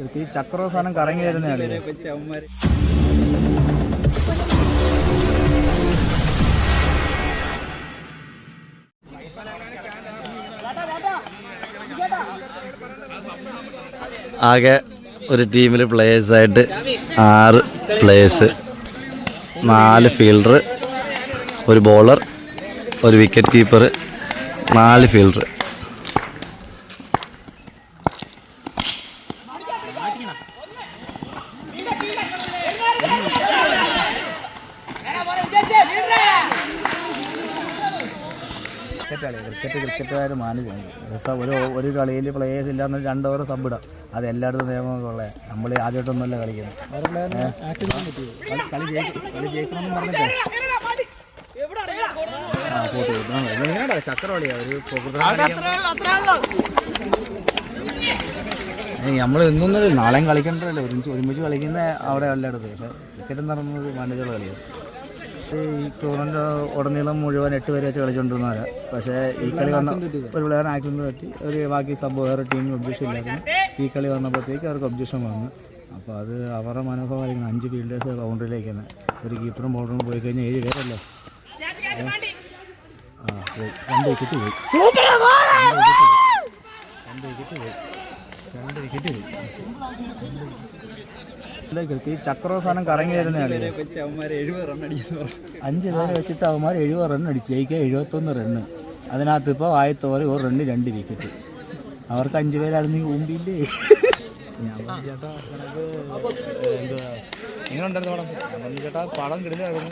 ഈ ചക്രോ സാധനം കറങ്ങി വരുന്നതാണ് ആകെ ഒരു ടീമിൽ പ്ലേയേഴ്സായിട്ട് ആറ് പ്ലേയേഴ്സ് നാല് ഫീൽഡർ ഒരു ബോളർ ഒരു വിക്കറ്റ് കീപ്പർ നാല് ഫീൽഡർ ക്രിക്കറ്റ് ക്രിക്കറ്റുകാർ ദിവസം ഒരു ഒരു കളിയിൽ പ്ലേയേഴ്സ് ഇല്ലാന്ന് രണ്ട് ഓവർ സബ് ഇടാം അത് എല്ലായിടത്തും നിയമങ്ങളുള്ള നമ്മൾ ആദ്യമായിട്ടൊന്നുമല്ല കളിക്കുന്നത്? കളി- കളി ജയിക്കും കളി ജയിക്കണമെന്ന് പറഞ്ഞിട്ട്. ആ പോട്ട് പോട്ട് ആ, ഇത് ഇങ്ങനെയാടാ, ചക്രവളിയാ ഒരു നമ്മൾ ഇന്നും നാളെയും കളിക്കേണ്ടതല്ലേ ഒരുമിച്ച് ഒരുമിച്ച് കളിക്കുന്ന അവിടെ എല്ലായിടത്തും പക്ഷെ ക്രിക്കറ്റ് എന്ന് പറയുന്നത് മാനേജർ കളിയാണ്. ഈ ടൂറിന്റെ ഉടനീളം മുഴുവൻ എട്ട് പേര് വെച്ച് കളിച്ചുകൊണ്ടിരുന്നവരാ പക്ഷേ ഈ കളി വന്ന ഒരു പ്ലെയർ ആക്സിഡന്റ് പറ്റി ഒരു ബാക്കി സബ് വേറെ ടീമിന് ഒബ്ജക്ഷൻ ഇല്ലായിരുന്നു. ഈ കളി വന്നപ്പോഴത്തേക്ക് അവർക്ക് ഒബ്ജക്ഷൻ വന്നു. അപ്പോൾ അത് അവരുടെ മനോഭാവമായിരിക്കും അഞ്ച് ഫീൽഡേഴ്സ് ബൗണ്ടറിയിലേക്ക് തന്നെ ഒരു കീപ്പറും ബൗണ്ടറും പോയി കഴിഞ്ഞാൽ ഏഴ് പേരല്ലേ? ആ പോയി. രണ്ട് വിക്കറ്റ് പോയി. രണ്ട് വിക്കറ്റ് പോയി. രണ്ട് വിക്കറ്റ് കറങ്ങി വരുന്നതാണ് അഞ്ച് പേരെ വെച്ചിട്ട് അവന്മാർ എഴുപത് റൺ അടിച്ചു ജയിക്കുക എഴുപത്തൊന്ന് റണ്ണ് അതിനകത്ത് ഇപ്പോൾ ആയത്തോറി ഒരു റണ്ണ് രണ്ട് വിക്കറ്റ് അവർക്ക് അഞ്ച് പേരായിരുന്നു പറഞ്ഞു ചേട്ടാ എന്തുവാ എങ്ങനെ ഉണ്ടായിരുന്നു ചേട്ടാ പടം കിടന്നായിരുന്നു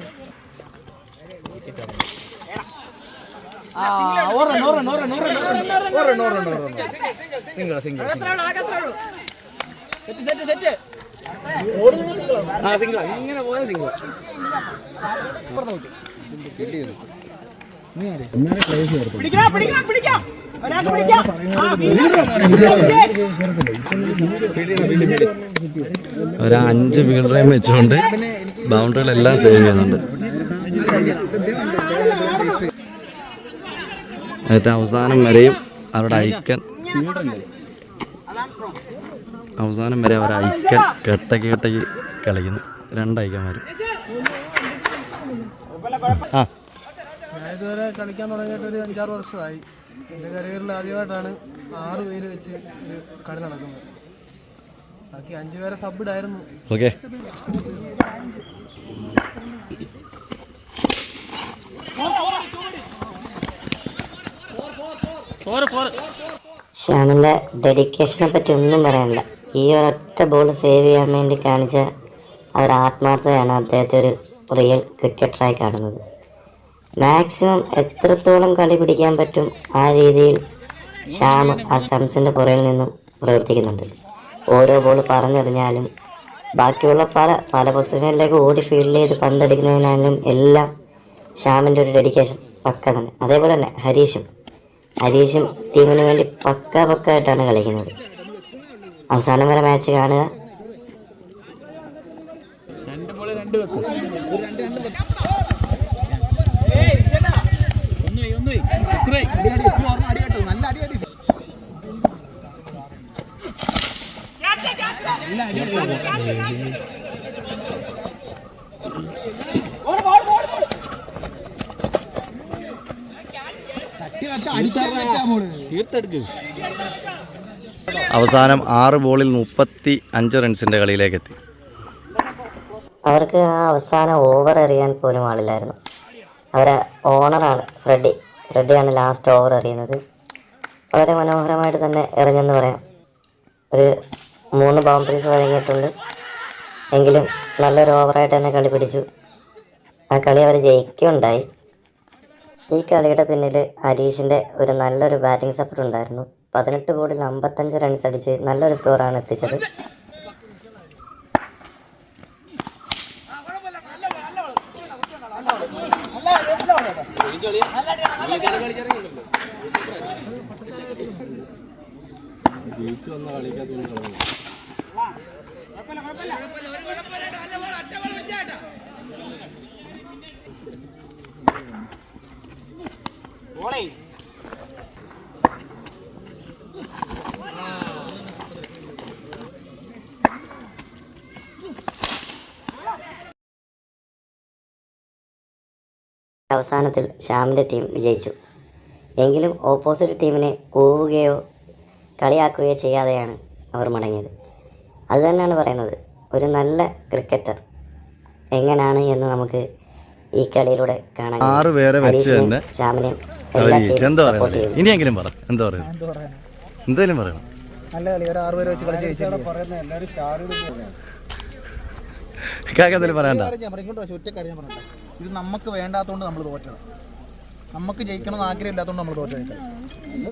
single single set set set. ആ സിംഗിൾ. ഇങ്ങനെ പോയ സിംഗിൾ. ഒരു അഞ്ച് ഫീൽഡറേയും വെച്ചുകൊണ്ട് ബൗണ്ടറികളെല്ലാം സേവ് ചെയ്യുന്നുണ്ട്. ഏറ്റവും അവസാനം വരെയും അവരുടെ ഐക്കൻ അവസാനം വരെ അവരുടെ ഐക്കൻ കെട്ടക്ക് കെട്ടക്ക് കളിക്കുന്നു. രണ്ട് ഐക്കന്മാരും ആ. ഞാൻ ഇതുവരെ കളിക്കാൻ തുടങ്ങിയിട്ട് ഒരു അഞ്ചാറ് വർഷമായി. എന്റെ കരിയറിൽ ആദ്യമായിട്ടാണ് ആറ് പേര് വെച്ച് ഒരു കളി നടക്കുന്നത്. ബാക്കി അഞ്ച് പേരെ സബ്ബിടായിരുന്നു ഓക്കെ. ശ്യാമിന്റെ ഡെഡിക്കേഷനെ പറ്റി ഒന്നും പറയാനില്ല. ഈ ഒരൊറ്റ ബോൾ സേവ് ചെയ്യാൻ വേണ്ടി കാണിച്ച ആ ഒരു ആത്മാർത്ഥതയാണ് അദ്ദേഹത്തെ ഒരു റിയൽ ക്രിക്കറ്ററായി കാണുന്നത്. മാക്സിമം എത്രത്തോളം കളി പിടിക്കാൻ പറ്റും ആ രീതിയിൽ ശ്യാം ആ സ്റ്റംസിന്റെ പുറകിൽ നിന്നും പ്രവർത്തിക്കുന്നുണ്ട്. ഓരോ ബോൾ പറഞ്ഞെറിഞ്ഞാലും ബാക്കിയുള്ള പല പല പൊസിഷനിലേക്ക് ഓടി ഫീൽഡ് ചെയ്ത് പന്തടിക്കുന്നതിനാലും എല്ലാം ശ്യാമിന്റെ ഒരു ഡെഡിക്കേഷൻ പക്ക തന്നെ. അതേപോലെ തന്നെ ഹരീഷും. ഹരീഷും ടീമിന് വേണ്ടി പക്ക പക്ക ആയിട്ടാണ് കളിക്കുന്നത്. അവസാനം വരെ മാച്ച് കാണുക. അവസാനം ആറ് ബോളിൽ മുപ്പത്തി അഞ്ച് റൺസിന്റെ കളിയിലേക്ക് എത്തി അവർക്ക് ആ അവസാന ഓവർ എറിയാൻ പോലും ആളില്ലായിരുന്നു. അവരെ ഓണറാണ് ഫ്രെഡി ഫ്രെഡിയാണ് ലാസ്റ്റ് ഓവർ എറിയുന്നത്. വളരെ മനോഹരമായിട്ട് തന്നെ എറിഞ്ഞെന്ന് പറയാം. ഒരു മൂന്ന് ബൗണ്ടറീസ് വഴങ്ങിയിട്ടുണ്ട്. എങ്കിലും നല്ലൊരു ഓവറായിട്ട് തന്നെ കളി പിടിച്ചു. ആ കളി അവർ ജയിക്കുകയുണ്ടായി. ഈ കളിയുടെ പിന്നിൽ ഹരീഷിന്റെ ഒരു നല്ലൊരു ബാറ്റിംഗ് സപ്പോർട്ട് ഉണ്ടായിരുന്നു. പതിനെട്ട് ബോളിൽ അമ്പത്തഞ്ച് റൺസ് അടിച്ച് നല്ലൊരു സ്കോറാണ് എത്തിച്ചത്. ജയിച്ചു വന്ന കളിക്കാത്ത അവസാനത്തിൽ ശ്യാമിന്റെ ടീം വിജയിച്ചു. എങ്കിലും ഓപ്പോസിറ്റ് ടീമിനെ കൂവുകയോ കളിയാക്കുകയോ ചെയ്യാതെയാണ് അവർ മടങ്ങിയത്. അതുതന്നെയാണ് പറയുന്നത്. ഒരു നല്ല ക്രിക്കറ്റർ എങ്ങനെയാണ് എന്ന് നമുക്ക് ഈ കളിയിലൂടെ കാണാൻ ആറ് പേരെ വെച്ച് തന്നെ ശ്യാമിനെയും ജയിച്ചു എന്താ ചെയ്യുന്നു. ഇനിയെങ്കിലും പറ. എന്താ പറയുന്നത്? എന്തായാലും പറയണം. നല്ല കളി. ഒരു ആറ് പേര് വെച്ച് കളിച്ച് കാക്ക എന്തായാലും പറയണ്ട ഇത് നമുക്ക് വേണ്ടാത്തതുകൊണ്ട് നമ്മൾ തോറ്റത്. നമുക്ക് ജയിക്കണം എന്ന് ആഗ്രഹം ഇല്ലാത്തതുകൊണ്ട് നമ്മൾ തോറ്റത്.